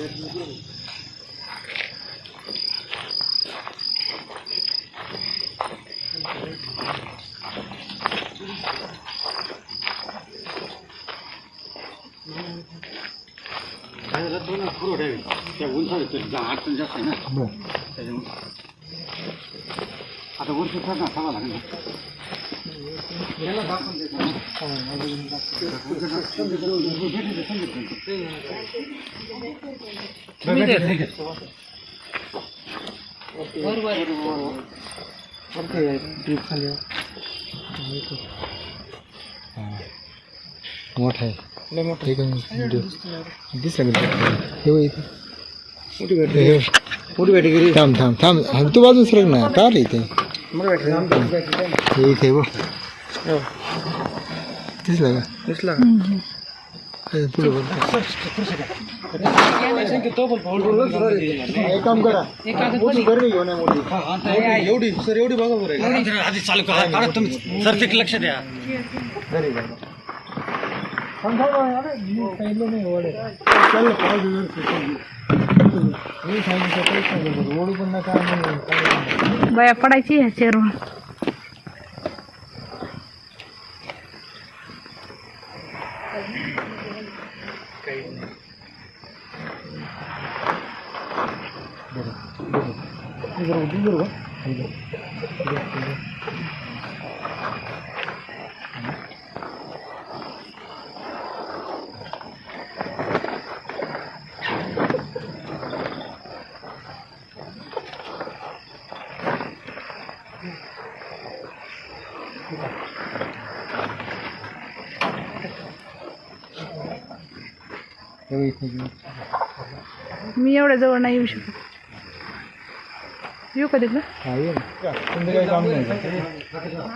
त्या उंचावर अडचण जास्त आहे ना त्याच्यामुळे आता वर्ष ना सांगा लागेल मोठा आहे. दिसलं हे इथे. मोठी बॅटरी थांब थांब थांब. तू बाजून सरक ना. का रे इथे हे इथे बघ. दिसलं का? दिसला हे पुढे एक काम करा. मोठी गर्दी घेऊन या मोठी. एवढी सर एवढी बघा बरं. आधी चालू करा काढा तुम्ही. सर तिकडे लक्ष द्या. घरी जा. थांब, थांब, अरे, मी सांगितलं नाही ओढे. चाललं, पाऊस वगैरे सुटेल. मी सांगितलं काहीच नाही बोलत. ओढू पण नका आणि काही नाही. बाया पडायची ह्या चेअरवर हे बरोबर, हे बरोबर. हे बरोबर. हे बघ इथे, इथे. मी एवढ्या जवळ नाही येऊ शकत येऊ का तिथलं हा, काम नाही?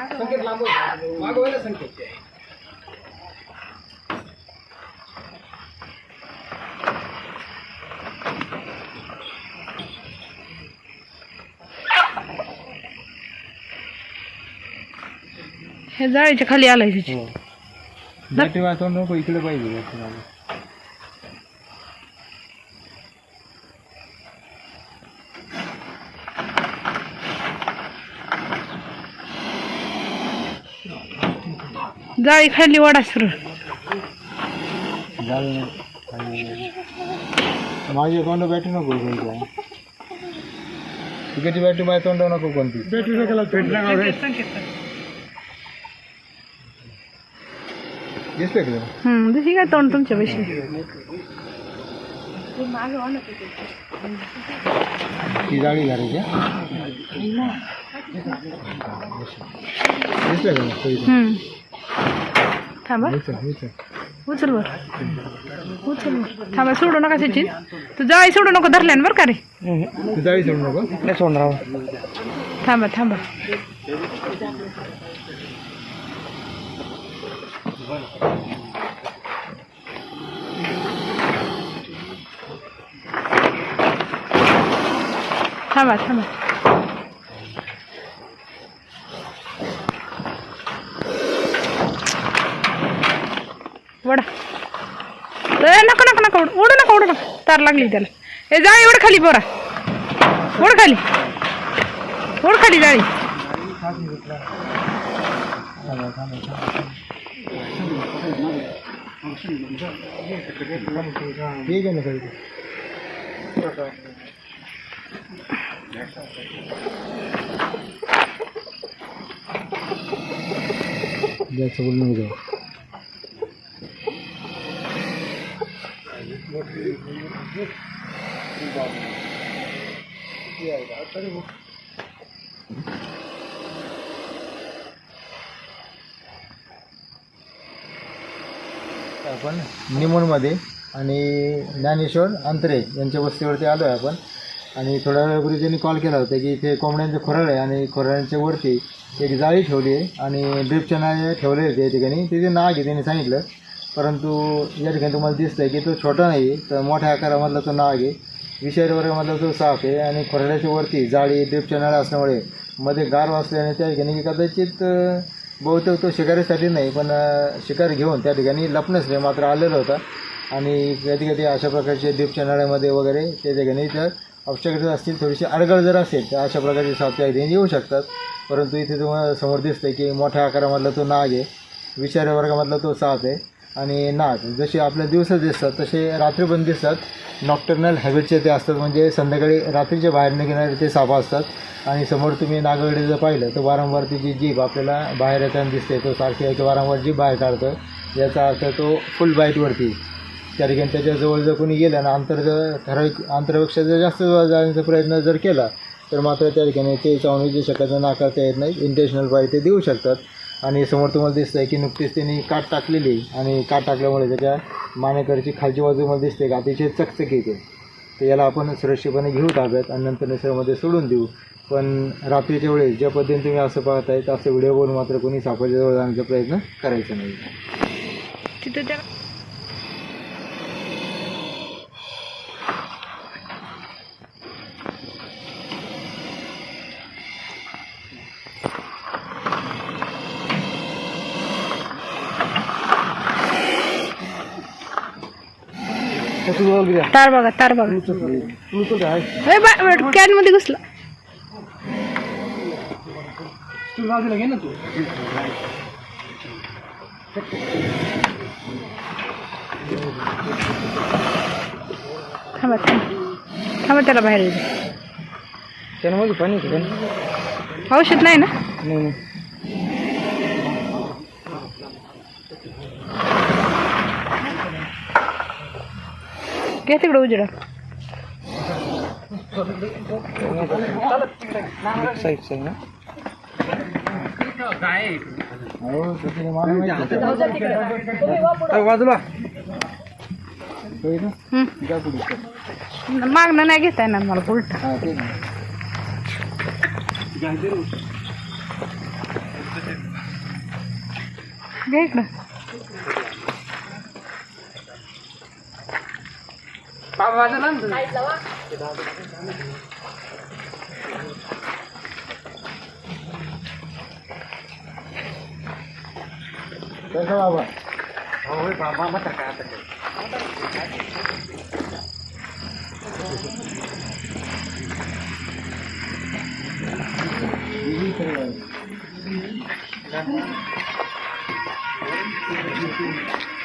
हे जाळीच्या खाली आलाय त्याची हो. बॅटरी वाचवून नको इकडे पाहिजे जाळी खाली वाडा सुरू. माझी तोंड बॅटरी नको कोणती तिकडची बॅटरी माझ्या तोंड नको कोणती दिसलं का तुला? हम्म दुसरी काय तोंड तुमच्या पैसे ती? जाळी घालायची दिसलं का मग पहिलं? हम्म. थांबा. उचल, उचल. उचल वर. उचल वर. थांबा सोडू नका सचिन. तू जाळी सोडू नको धरल्यान बरं का रे? ती जाळी सोडू नको. नाही सोडणार थांबा थांबा. थांबा थांबा वडा ए नको नको नको उडू उडू नको उडू नको तार लागली त्याला ए जाळी उड खाली पोरा उड खाली उड खाली जाळी ठीक आपण निमोणमध्ये आणि ज्ञानेश्वर अंतरे यांच्या वस्तीवरती आलो आहे आपण. आणि थोड्या वेळापूर्वी त्यांनी कॉल केला होता की इथे कोंबड्यांचं खोराळ आहे आणि खोराळ्यांच्या वरती एक जाळी ठेवली आहे आणि ड्रिपच्या नाळे ठेवले होते या ठिकाणी तिथे नाग आहे त्यांनी सांगितलं परंतु या ठिकाणी तुम्हाला दिसतं आहे की तो छोटा नाही आहे तर मोठ्या आकारामधला तो नाग आहे. विषारी वर्गामधला तो साप आहे आणि खोराड्याच्या वरती जाळी ड्रिप नळ्या असल्यामुळे मध्ये गार वाचल्याने त्या ठिकाणी कदाचित बहुतेक तो शिकारीसाठी नाही पण शिकार घेऊन त्या ठिकाणी लपण्यासाठी मात्र आलेला होता. आणि कधी कधी अशा प्रकारचे दीपच्या नळ्यामध्ये वगैरे ते ठिकाणी जर ऑब्स्टॅकल्स असतील थोडीशी अडगळ जर असेल तर अशा प्रकारचे साप त्या ठिकाणी येऊ शकतात. परंतु इथे तुम्हाला समोर दिसतंय की मोठ्या आकारामधला तो नाग आहे. विषारी वर्गामधला तो साप आहे. आणि नाग जसे आपल्या दिवसात दिसतात तसे रात्री पण दिसतात. नॉक्टर्नल हॅबिटचे ते असतात म्हणजे संध्याकाळी रात्रीचे बाहेर निघणारे ते साप असतात. आणि समोर तुम्ही नागाकडे जर पाहिलं तर वारंवार तिची जीभ आपल्याला बाहेर येताना दिसते. तो सारखी आहे की वारंवार जीभ बाहेर काढतो याचा अर्थ तो फुल बाईटवरती त्या ठिकाणी त्याच्याजवळ जर कोणी गेलं आणि अंतर जर ठराविक अंतरापेक्षा जर जास्त जाण्याचा प्रयत्न जर केला तर मात्र त्या ठिकाणी ते चावण्याची शक्यता नाकारता येत नाही. इंटेन्शनल बाईट ते देऊ शकतात. आणि समोर तुम्हाला दिसतं आहे की नुकतीच त्यांनी काट टाकलेली आणि काट टाकल्यामुळे त्याच्या मानेकडची खालची बाजू मला दिसते की? अतिशय चकचक येते तर याला आपण सुरक्षितपणे घेऊ ताब्यात आणि नंतर निसर्गामध्ये सोडून देऊ. पण रात्रीच्या वेळेस ज्या पद्धतीने तुम्ही असं पाहत आहे असं व्हिडिओ बघून मात्र कोणी सापडल्याजवळ जाण्याचा प्रयत्न करायचा नाही. तिथं त्या तार बघा तार बघा. कॅनमध्ये घुसला. थांबा थांबा. थांबा त्याला बाहेर औषध नाही ना? नाही घे तिकडे उजेडा बाजूला हम्म. मागणं नाही घेता येणार मला उलट. हां ते घे इकडं कसं बाबा तिथं जा. आता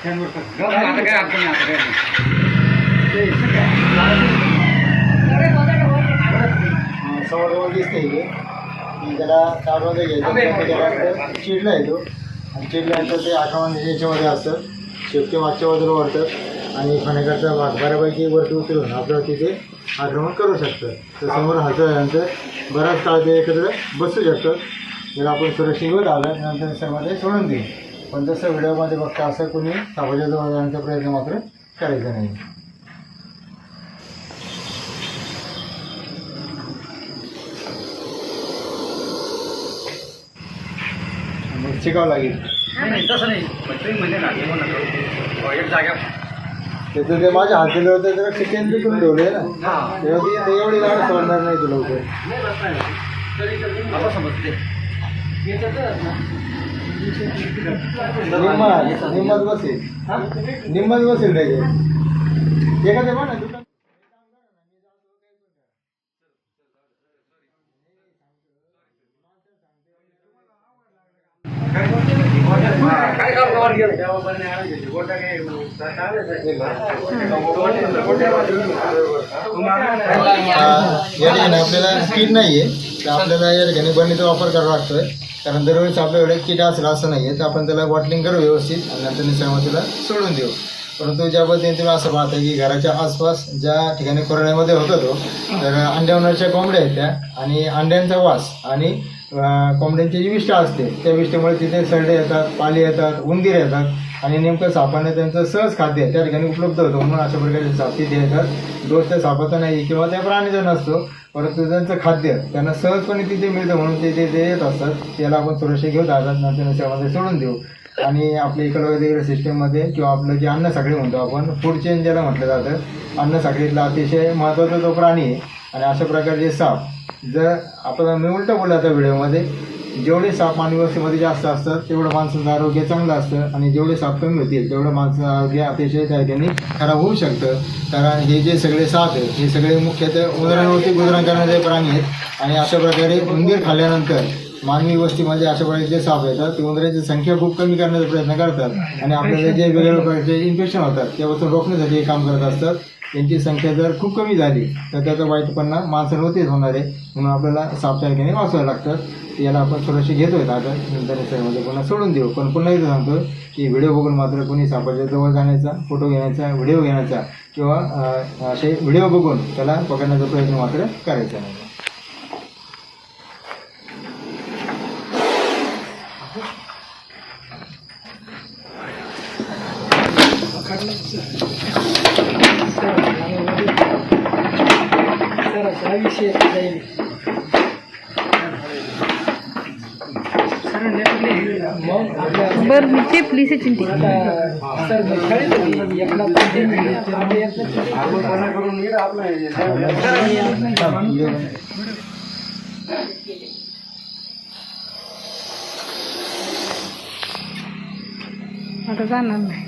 काय अडचण आता काय नाही. समोर दिसते त्याला काढून घ्यायचं चिडला येतो आणि चिडल्यानंतर ते आठवण याच्यामध्ये असतं शेवटी मागच्या बाजूला वाढतं आणि खाण्याकरता भाग बऱ्यापैकी वरती उतरून आपल्याला तिथे आक्रमण करू शकतं तर समोर हलवल्यानंतर बराच काळ ते एकत्र बसू शकतं त्याला आपण सुरक्षित आलं नंतर निसर्गामध्ये सोडून देईल. पण जसं व्हिडिओमध्ये बघता असं कोणी सापाच्या जवळ जाण्याचा प्रयत्न मात्र करायचा नाही. मग शिकावं लागेल. नाही, तसं नाही. म्हणजे एक जाग्या त्याचं ते माझ्या हात दिलं होतं चिकन बी करून ठेवले ना. तेव्हा ती ते एवढी गाडी सोडणार नाही तुला आता समजते निम्मत बसेल. निम्मत बसेल त्याचे एखादे म्हणा दुकान काय करतो या ठिकाणी आपल्याला किट नाही आहे तर आपल्याला या ठिकाणी बरणीचा वापर करावा लागतोय. कारण दरवेळेस आपल्याकडे किट असेल असं नाही आहे तर आपण त्याला बॉटलिंग करू व्यवस्थित आणि नंतर निसर्गामध्ये त्याला सोडून देऊ. परंतु ज्या पद्धतीने तुम्ही असं पाहता की घराच्या आसपास ज्या ठिकाणी कोरड्यामध्ये होता तो तर अंड्या कोंबड्या आहेत त्या आणि अंड्यांचा वास आणि कोंबड्यांची जी विष्ठा असते त्या विष्ठेमुळे तिथे सरडे येतात पाली येतात उंदीर येतात आणि नेमकं सापाने त्यांचं सहज खाद्य त्या ठिकाणी उपलब्ध होतं म्हणून अशा प्रकारचे साप तिथे येतात. दोष त्या सापाचा नाही किंवा त्या प्राणीचा नसतो परंतु त्यांचं खाद्य त्यांना सहजपणे तिथे मिळतं म्हणून ते ते येत असतात त्याला आपण सुरक्षा घेऊ दादात नंतर त्यामध्ये सोडून देऊ. आणि आपल्या इकडं वगैरे सिस्टममध्ये किंवा आपलं जे अन्न साखळी म्हणतो आपण फूड चेन ज्याला म्हटलं जातं अन्न साखळीतला अतिशय महत्त्वाचा तो प्राणी आहे. आणि अशा प्रकारचे साप जर आपण मी उलटं बोललं आता व्हिडिओमध्ये जेवढे साप मानवी वस्तीमध्ये जास्त असतात तेवढं माणसाचं आरोग्य चांगलं असतं आणि जेवढे साप कमी होतील तेवढं माणसाचं आरोग्य अतिशय त्या ठिकाणी खराब होऊ शकतं. कारण हे जे सगळे साप आहेत हे सगळे मुख्यतः उंदरांवरती गुजरण करणारे प्राणी आहेत. आणि अशा प्रकारे उंदीर खाल्ल्यानंतर मानवी वस्तीमध्ये अशा प्रकारचे जे साप येतात ते उंदरांची संख्या खूप कमी करण्याचा प्रयत्न करतात. आणि आपल्याला जे वेगवेगळ्या प्रकारचे इन्फेक्शन होतात त्यापासून रोखण्यासाठी हे काम करत असतात. त्यांची संख्या जर खूप कमी झाली तर त्याचा वाईट परिणाम माणसांवरतीच होणार आहे. म्हणून आपल्याला सापच्या वाचावं लागतं. याला आपण सुरक्षित घेतोय आता नंतर मध्ये पुन्हा सोडून देऊ. पण पुन्हा एकदा सांगतो की व्हिडिओ बघून मात्र कोणी सापाच्या जवळ जाण्याचा फोटो घेण्याचा व्हिडिओ घेण्याचा किंवा असे व्हिडिओ बघून त्याला पकडण्याचा प्रयत्न मात्र करायचा नाही. बरं मी चेपली सचिन ती. आता जाणार नाही.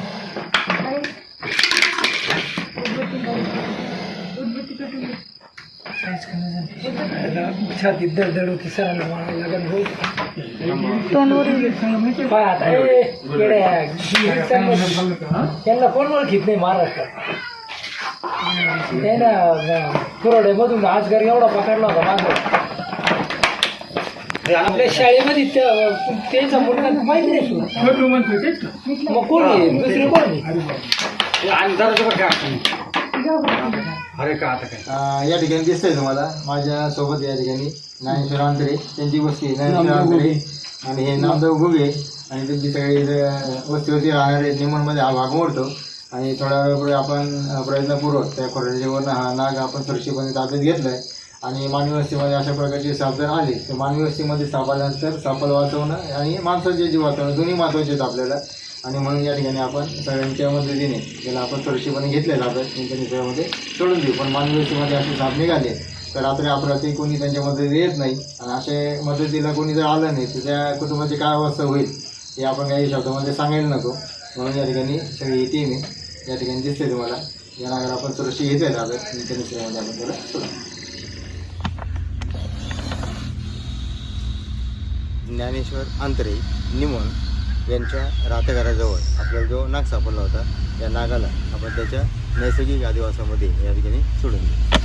सरांना मारायला लागत हो तोंडवर काय आता ए, येड्या, त्यांना कोण ओळखीत नाही महाराष्ट्रात त्यानं कुरड्यामधून आजगर एवढा पकडला होता मागं आपल्या शाळेमध्ये त्याचा मुलगा माहिती नाही तुला? मग कोण आहे? कोण आहे? अरे का आता काय? अं, या ठिकाणी दिसतंय तुम्हाला. माझ्या सोबत या ठिकाणी ज्ञानेश्वर आंतरे त्यांची वस्ती आहे. ज्ञानेश्वर आंतरे आणि हे नामदेव गुगे. आणि त्यांची सगळे इथं वस्तीवरती राहणारे निमणमध्ये हा भाग मोडतो. आणि थोड्या वेळापुढे आपण अं, प्रयत्नपूर्वक त्या खोऱ्याच्यावरनं हा नाग आपण सुरक्षितपणे ताब्यात घेतलाय. आणि मानवी वस्तीमध्ये अशा प्रकारचे साप जर आले तर मानवी वस्तीमध्ये साप आल्यानंतर सापाला वाचवणं आणि माणसाचे जीव वाचवणं दोन्ही महत्त्वाचे आहेत आपल्याला. आणि म्हणून या ठिकाणी आपण सगळ्यांच्या मदतीने ज्याला आपण सुरक्षितपणे घेतलेला आहे त्यांच्या निसर्गामध्ये सोडून देऊ. पण मानवी असे साप निघाले तर रात्री अपरात्री कोणी त्यांच्या मदतीला येत नाही. आणि असे मदतीला कोणी जर आलं नाही तर त्या कुटुंबाची काय अवस्था होईल हे आपण काही शब्दामध्ये सांगायला नको. म्हणून या ठिकाणी सगळी येते टीम आहे या ठिकाणी दिसते तुम्हाला. या नागाला आपण सुरक्षित घेतलेला आहे त्यांच्या निसर्गामध्ये आपण त्याला सोडून ज्ञानेश्वर आंतरे निमोन यांच्या राहत्या आपल्याला जो नाग सापडला होता त्या नागाला आपण त्याच्या नैसर्गिक आदिवासामध्ये या ठिकाणी सोडून दिलं.